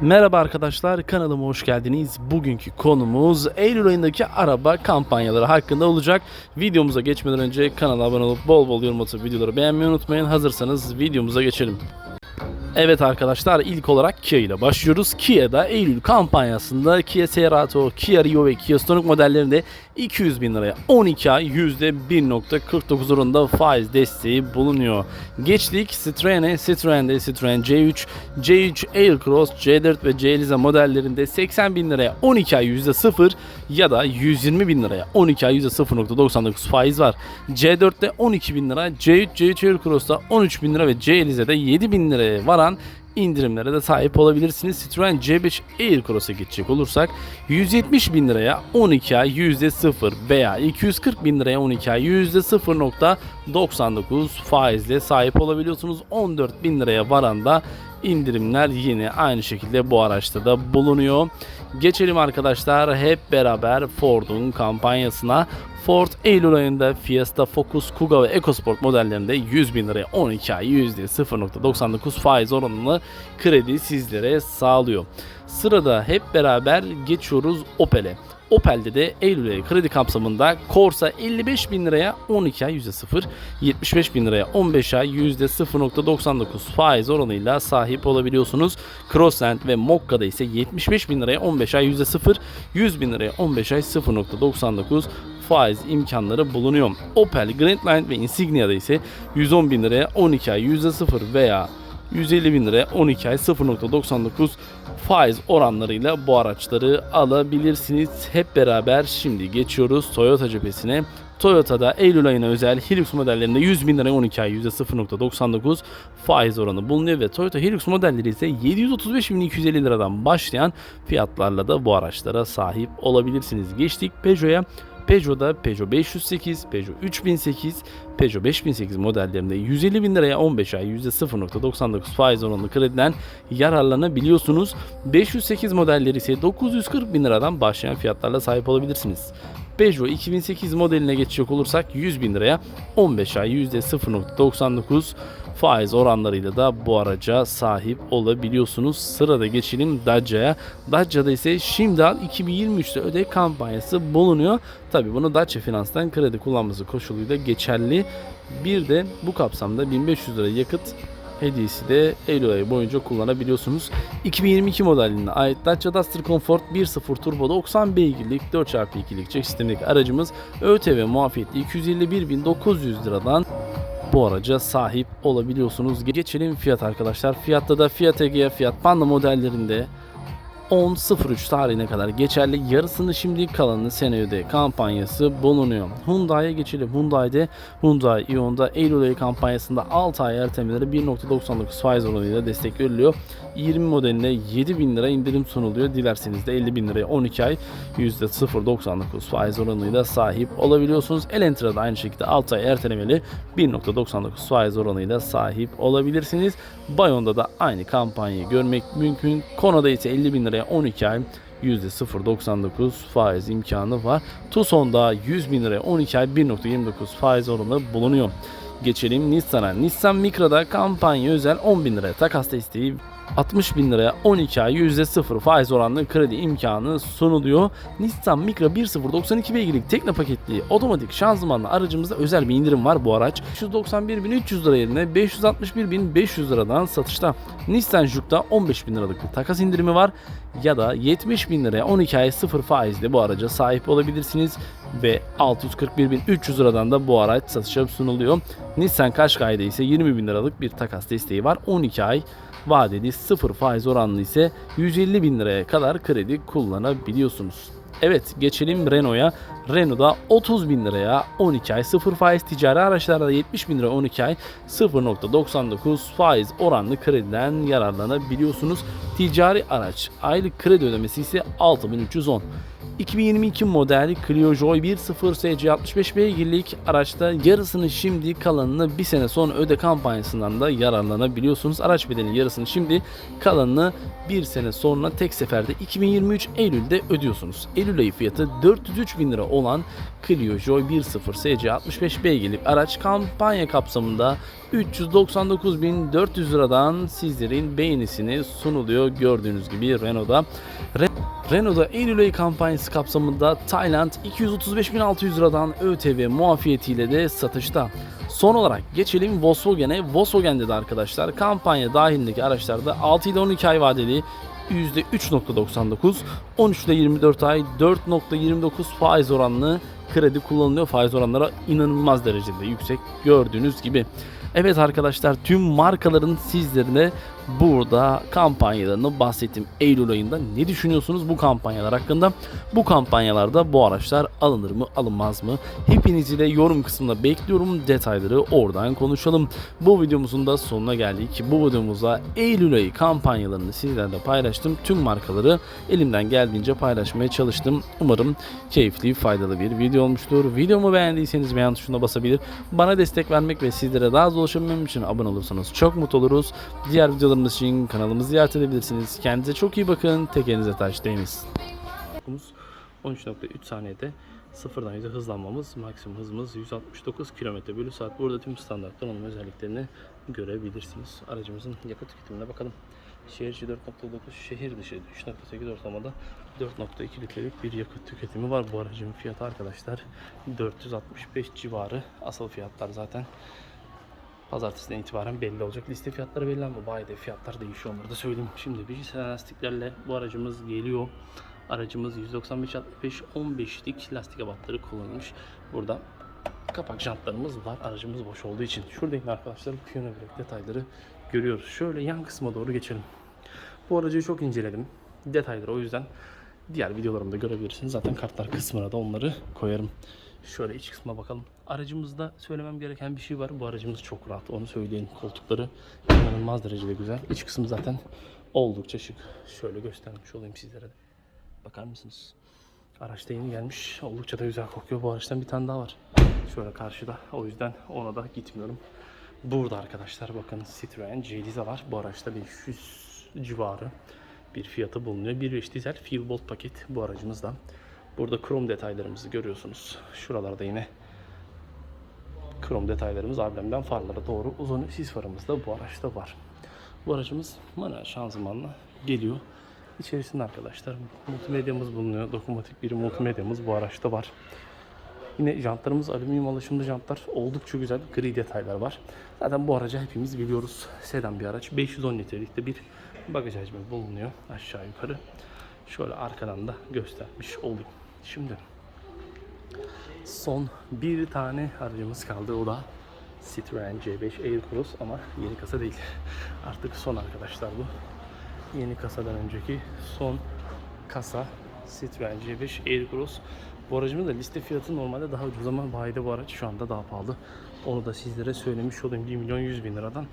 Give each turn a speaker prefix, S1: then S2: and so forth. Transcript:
S1: Merhaba arkadaşlar kanalıma hoş geldiniz. Bugünkü konumuz Eylül ayındaki araba kampanyaları hakkında olacak. Videomuza geçmeden önce kanala abone olup bol bol yorum atıp videoları beğenmeyi unutmayın. Hazırsanız videomuza geçelim. Evet arkadaşlar ilk olarak Kia ile başlıyoruz. Kia'da Eylül kampanyasında Kia Cerato, Kia Rio ve Kia Stonic modellerinde 200 bin liraya 12 ay %1.49 oranında faiz desteği bulunuyor. Geçtik Citroen'e. Citroen'de Citroen C3, C3 Aircross, C4 ve C Eliza modellerinde 80 bin liraya 12 ay %0 ya da 120 bin liraya 12 ay %0.99 faiz var. C4'te 12 bin lira, C3, C3 Aircross'ta 13 bin lira ve C Eliza'da 7 bin liraya varan indirimlere de sahip olabilirsiniz. Citroen C5 Aircross'a geçecek olursak 170 bin liraya 12 ay %0 veya 240 bin liraya 12 ay %0.99 faizle sahip olabiliyorsunuz. 14 bin liraya varan da indirimler yine aynı şekilde bu araçta da bulunuyor. Geçelim arkadaşlar hep beraber Ford'un kampanyasına. Ford Eylül ayında Fiesta, Focus, Kuga ve EcoSport modellerinde 100 bin liraya 12 ay %0.99 faiz oranını kredi sizlere sağlıyor. Sırada hep beraber geçiyoruz Opel'e. Opel'de de Eylül ayı kredi kapsamında Corsa 55 bin liraya 12 ay %0, 75 bin liraya 15 ay %0.99 faiz oranıyla sahip olabiliyorsunuz. Crossland ve Mokka'da ise 75 bin liraya 15 ay %0, 100 bin liraya 15 ay 0.99 faiz imkanları bulunuyor. Opel Grandline ve Insignia'da ise 110 bin liraya 12 ay %0 veya 150 bin liraya 12 ay 0.99 faiz oranlarıyla bu araçları alabilirsiniz. Hep beraber şimdi geçiyoruz Toyota cephesine. Toyota'da Eylül ayına özel Hilux modellerinde 100 bin liraya 12 ay %0.99 faiz oranı bulunuyor ve Toyota Hilux modelleri ise 735.250 liradan başlayan fiyatlarla da bu araçlara sahip olabilirsiniz. Geçtik Peugeot'a. Peugeot'da Peugeot 508, Peugeot 3008, Peugeot 5008 modellerinde 150 bin liraya 15 ay %0.99 faiz oranlı krediden yararlanabiliyorsunuz. 508 modelleri ise 940 bin liradan başlayan fiyatlarla sahip olabilirsiniz. Peugeot 2008 modeline geçecek olursak 100 bin liraya 15 ay %0.99 faiz oranlarıyla da bu araca sahip olabiliyorsunuz. Sırada geçelim Dacia'ya. Dacia'da ise şimdi al 2023'te öde kampanyası bulunuyor. Tabi bunu Dacia Finans'tan kredi kullanması koşuluyla geçerli. Bir de bu kapsamda 1500 lira yakıt hediyesi de Eylül ayı boyunca kullanabiliyorsunuz. 2022 modeline ait Dacia Duster Comfort 1.0 Turbo 90 beygirlik 4x2'lik çek sistemindeki aracımız ÖTV muafiyetli 251.900 liradan bu araca sahip olabiliyorsunuz. Geçelim fiyat arkadaşlar. Fiyatta da Fiat Egea, Fiat Panda modellerinde 10.03 tarihine kadar geçerli. Yarısını şimdi kalanını senede kampanyası bulunuyor. Hyundai'ye geçelim. Hyundai'de Hyundai Ion'da Eylül ayı kampanyasında 6 ay ertemeleri 1.99 faiz oranıyla destek veriliyor. 20 modeline 7 bin lira indirim sunuluyor. Dilerseniz de 50 bin liraya 12 ay %0.99 faiz oranıyla sahip olabiliyorsunuz. Elentra'da aynı şekilde 6 ay ertelemeli 1.99 faiz oranıyla sahip olabilirsiniz. Bayon'da da aynı kampanyayı görmek mümkün. Kono'da ise 50 bin liraya 12 ay %0.99 faiz imkanı var. Tucson'da 100 bin liraya 12 ay 1.29 faiz oranı bulunuyor. Geçelim Nissan'a. Nissan Micra'da kampanya özel 10 bin liraya takas desteği 60 bin liraya 12 ay %0 faiz oranlı kredi imkanı sunuluyor. Nissan Micra 1.0 92 beygirlik tekne paketli otomatik şanzımanlı aracımızda özel bir indirim var bu araç. 591.300 lira yerine 561.500 liradan satışta. Nissan Juke'da 15 bin liralık bir takas indirimi var ya da 70 bin liraya 12 ay 0 faizle bu araca sahip olabilirsiniz ve 641.300 liradan da bu araç satışa sunuluyor. Nissan Qashqai'de ise 20 bin liralık bir takas desteği var. 12 ay vadeli 0 faiz oranlı ise 150 bin liraya kadar kredi kullanabiliyorsunuz. Evet geçelim Renault'a. Renault'da 30 bin liraya 12 ay 0 faiz ticari araçlarda 70 bin lira 12 ay 0.99 faiz oranlı krediden yararlanabiliyorsunuz. Ticari araç aylık kredi ödemesi ise 6310. 2022 model Clio Joy 1.0 SC 65 beygirlik araçta yarısını şimdi kalanını bir sene sonra öde kampanyasından da yararlanabiliyorsunuz. Araç bedelinin yarısını şimdi kalanını bir sene sonra tek seferde 2023 Eylül'de ödüyorsunuz. Eylül ayı fiyatı 403 bin lira olan Clio Joy 1.0 SC 65 beygirlik araç kampanya kapsamında 399.400 liradan sizlerin beğenisini sunuluyor. Gördüğünüz gibi Renault'da. Re- Renault'da Eylül ayı kampanyası kapsamında Tayland 235.600 liradan ÖTV muafiyetiyle de satışta. Son olarak geçelim Volkswagen'e. Volkswagen'de de arkadaşlar kampanya dahilindeki araçlarda 6 ile 12 ay vadeli %3.99, 13 ile 24 ay 4.29 faiz oranlı kredi kullanılıyor. Faiz oranları inanılmaz derecede yüksek gördüğünüz gibi. Evet arkadaşlar tüm markaların sizlerine burada kampanyalarını bahsettim. Eylül ayında ne düşünüyorsunuz bu kampanyalar hakkında? Bu kampanyalarda bu araçlar alınır mı alınmaz mı? Hepinizi de yorum kısmında bekliyorum. Detayları oradan konuşalım. Bu videomuzun da sonuna geldik. Bu videomuzda Eylül ayı kampanyalarını sizlerle paylaştım. Tüm markaları elimden geldiğince paylaşmaya çalıştım. Umarım keyifli, faydalı bir video olmuştur. Videomu beğendiyseniz beğen tuşuna basabilir. Bana destek vermek ve sizlere daha az ulaşabilmem için abone olursanız çok mutlu oluruz. Diğer videolarımız için kanalımızı ziyaret edebilirsiniz. Kendinize çok iyi bakın. Tekerinize taş değiniz. 13.3 saniyede sıfırdan yüze hızlanmamız, maksimum hızımız 169 km bölü saat. Burada tüm standart donanım özelliklerini görebilirsiniz. Aracımızın yakıt tüketimine bakalım. Şehir içi 4.9, şehir dışı 3.8 ortamada 4.2 litrelik bir yakıt tüketimi var. Bu aracın fiyatı arkadaşlar 465 civarı. Asıl fiyatlar zaten Pazartesiden itibaren belli olacak. Liste fiyatları belli ama bayide fiyatlar değişiyor onları da söyleyeyim. Şimdi bir lastiklerle bu aracımız geliyor. Aracımız 195 65 15'lik lastik ebatları kullanılmış. Burada kapak jantlarımız var. Aracımız boş olduğu için. Şuradaki arkadaşlar piyano bilek detayları görüyoruz. Şöyle yan kısma doğru geçelim. Bu aracı çok inceledim. Detayları o yüzden diğer videolarımda görebilirsiniz. Zaten kartlar kısmına da onları koyarım. Şöyle iç kısma bakalım. Aracımızda söylemem gereken bir şey var. Bu aracımız çok rahat. Onu söyleyelim. Koltukları inanılmaz derecede güzel. İç kısım zaten oldukça şık. Şöyle göstermiş olayım sizlere de. Bakar mısınız? Araçta yeni gelmiş. Oldukça da güzel kokuyor. Bu araçtan bir tane daha var. Şöyle karşıda. O yüzden ona da gitmiyorum. Burada arkadaşlar bakın Citroen C-Dizel var. Bu araçta 500 civarı bir fiyatı bulunuyor. 1.5 dizel Fuelbolt paket bu aracımızda. Burada krom detaylarımızı görüyorsunuz. Şuralarda yine krom detaylarımız amblemden farlara doğru uzun sis farımız da bu araçta var. Bu aracımız manuel şanzımanla geliyor. İçerisinde arkadaşlar multimedyamız bulunuyor. Dokunmatik bir multimedyamız bu araçta var. Yine jantlarımız alüminyum alaşımlı jantlar. Oldukça güzel gri detaylar var. Zaten bu aracı hepimiz biliyoruz. Sedan bir araç. 510 litrelikte bir bagaj hacmi bulunuyor aşağı yukarı. Şöyle arkadan da göstermiş olayım. Şimdi son bir tane aracımız kaldı. O da Citroen C5 Aircross ama yeni kasa değil. Artık son arkadaşlar bu. Yeni kasadan önceki son kasa Citroen C5 Aircross. Bu aracımın da liste fiyatı normalde daha ucuz ama bayide bu araç şu anda daha pahalı. Onu da sizlere söylemiş olayım. 1 milyon 100 bin liradan